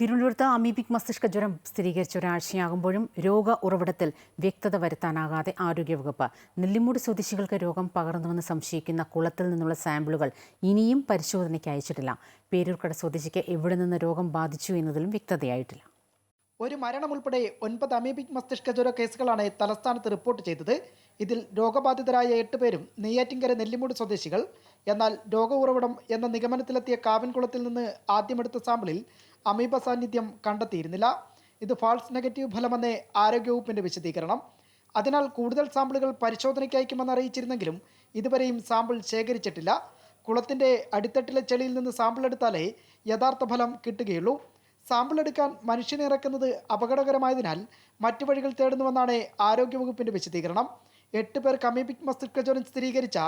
തിരുവനന്തപുരത്ത് അമീബിക് മസ്തിഷ്ക ജ്വരം സ്ഥിരീകരിച്ച ഒരാഴ്ചയാകുമ്പോഴും രോഗ ഉറവിടത്തിൽ വ്യക്തത വരുത്താനാകാതെ ആരോഗ്യവകുപ്പ് നെല്ലിമൂട് സ്വദേശികൾക്ക് രോഗം പകർന്നുവെന്ന് സംശയിക്കുന്ന കുളത്തിൽ നിന്നുള്ള സാമ്പിളുകൾ ഇനിയും പരിശോധനയ്ക്ക് അയച്ചിട്ടില്ല. പേരൂർക്കട സ്വദേശിക്ക് എവിടെ നിന്ന് രോഗം ബാധിച്ചു എന്നതിലും വ്യക്തതയായിട്ടില്ല. ഒരു മരണം ഉൾപ്പെടെ ഒൻപത് അമീബിക് മസ്തിഷ്ക ജ്വര കേസുകളാണ് തലസ്ഥാനത്ത് റിപ്പോർട്ട് ചെയ്തത്. ഇതിൽ രോഗബാധിതരായ എട്ട് പേരും നെയ്യാറ്റിൻകര നെല്ലിമൂട് സ്വദേശികൾ. എന്നാൽ രോഗ ഉറവിടം എന്ന നിഗമനത്തിലെത്തിയ കാവൻകുളത്തിൽ നിന്ന് ആദ്യമെടുത്ത സാമ്പിളിൽ അമീബ സാന്നിധ്യം കണ്ടെത്തിയിരുന്നില്ല. ഇത് ഫാൾസ് നെഗറ്റീവ് ഫലമെന്ന് ആരോഗ്യവകുപ്പിന്റെ വിശദീകരണം. അതിനാൽ കൂടുതൽ സാമ്പിളുകൾ പരിശോധനയ്ക്ക് അയക്കുമെന്ന് അറിയിച്ചിരുന്നെങ്കിലും ഇതുവരെയും സാമ്പിൾ ശേഖരിച്ചിട്ടില്ല. കുളത്തിന്റെ അടിത്തട്ടിലെ ചെളിയിൽ നിന്ന് സാമ്പിൾ എടുത്താലേ യഥാർത്ഥ ഫലം കിട്ടുകയുള്ളൂ. സാമ്പിൾ എടുക്കാൻ മനുഷ്യനെ ഇറക്കുന്നത് അപകടകരമായതിനാൽ മറ്റു വഴികൾ തേടുന്നുവെന്നാണ് ആരോഗ്യവകുപ്പിന്റെ വിശദീകരണം. എട്ട് പേർ അമീബിക് മസ്തിഷ്ക ജ്വരം സ്ഥിരീകരിച്ച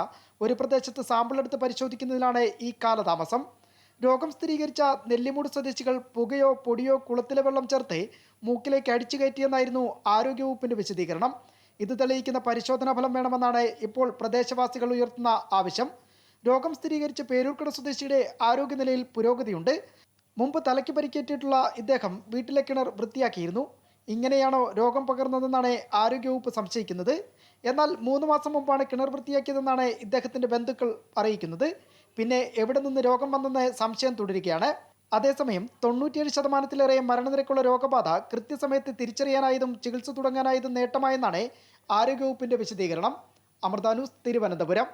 ഒരു പ്രദേശത്ത് സാമ്പിൾ എടുത്ത് പരിശോധിക്കുന്നതിനാണ് ഈ കാലതാമസം. രോഗം സ്ഥിരീകരിച്ച നെല്ലിമൂട് സ്വദേശികൾ പുകയോ പൊടിയോ കുളത്തിലെ വെള്ളം ചേർത്ത് മൂക്കിലേക്ക് അടിച്ചു കയറ്റിയെന്നായിരുന്നു ആരോഗ്യവകുപ്പിന്റെ വിശദീകരണം. ഇത് തെളിയിക്കുന്ന പരിശോധനാ ഫലം വേണമെന്നാണ് ഇപ്പോൾ പ്രദേശവാസികൾ ഉയർത്തുന്ന ആവശ്യം. രോഗം സ്ഥിരീകരിച്ച പേരൂർക്കട സ്വദേശിയുടെ ആരോഗ്യനിലയിൽ പുരോഗതിയുണ്ട്. മുമ്പ് തലയ്ക്ക് പരിക്കേറ്റിട്ടുള്ള ഇദ്ദേഹം വീട്ടിലെ കിണർ വൃത്തിയാക്കിയിരുന്നു. ഇങ്ങനെയാണോ രോഗം പകർന്നതെന്നാണ് ആരോഗ്യവകുപ്പ് സംശയിക്കുന്നത്. എന്നാൽ മൂന്ന് മാസം മുമ്പാണ് കിണർ വൃത്തിയാക്കിയതെന്നാണ് ഇദ്ദേഹത്തിന്റെ ബന്ധുക്കൾ അറിയിക്കുന്നത്. പിന്നെ എവിടെ നിന്ന് രോഗം വന്നെന്ന് സംശയം തുടരുകയാണ്. അതേസമയം തൊണ്ണൂറ്റിയേഴ് ശതമാനത്തിലേറെ മരണനിരക്കുള്ള രോഗബാധ കൃത്യസമയത്ത് തിരിച്ചറിയാനായതും ചികിത്സ തുടങ്ങാനായതും നേട്ടമായെന്നാണ് ആരോഗ്യവകുപ്പിന്റെ വിശദീകരണം. അമൃതാനൂസ് തിരുവനന്തപുരം.